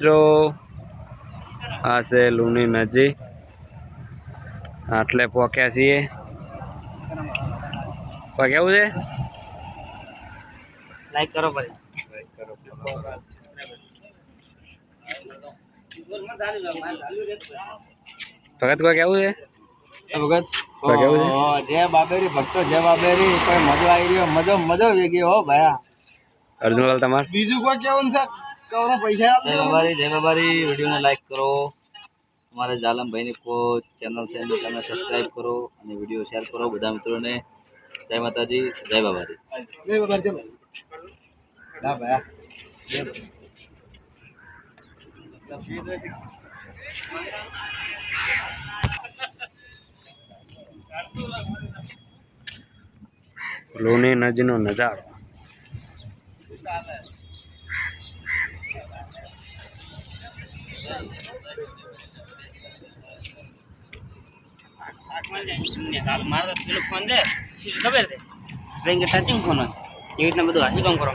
મિત્રો આ છે લુની નજી આટલે પહોંચ્યા છીએ. કોઈ કેવું છે? લાઈક કરો ભાઈ. ભગત કોઈ કેવું છે? ભગત? તો કેવું છે? જય બાબેરી ભક્તો જય બાબેરી કોઈ મજો આવી રહ્યો મજો મજો વેગી હો ભયા. અર્જુનલાલ તમારે? બીજું કોઈ કેવું છે? કવરો પૈસા જય બાબારી વિડીયોને લાઈક કરો. અમારે જાલમભાઈની કો ચેનલ છે એની ચેનલ સબસ્ક્રાઈબ કરો અને વીડિયો શેર કરો બધા મિત્રોને. જય માતાજી જય બાબારી જય બાબા ચલો ના ભયા લુની નજીનો નજારો. મારો પેલો ફોન ખબર છે ભાઈ ફોન હોય એવી રીતના બધું હાસી કામ કરો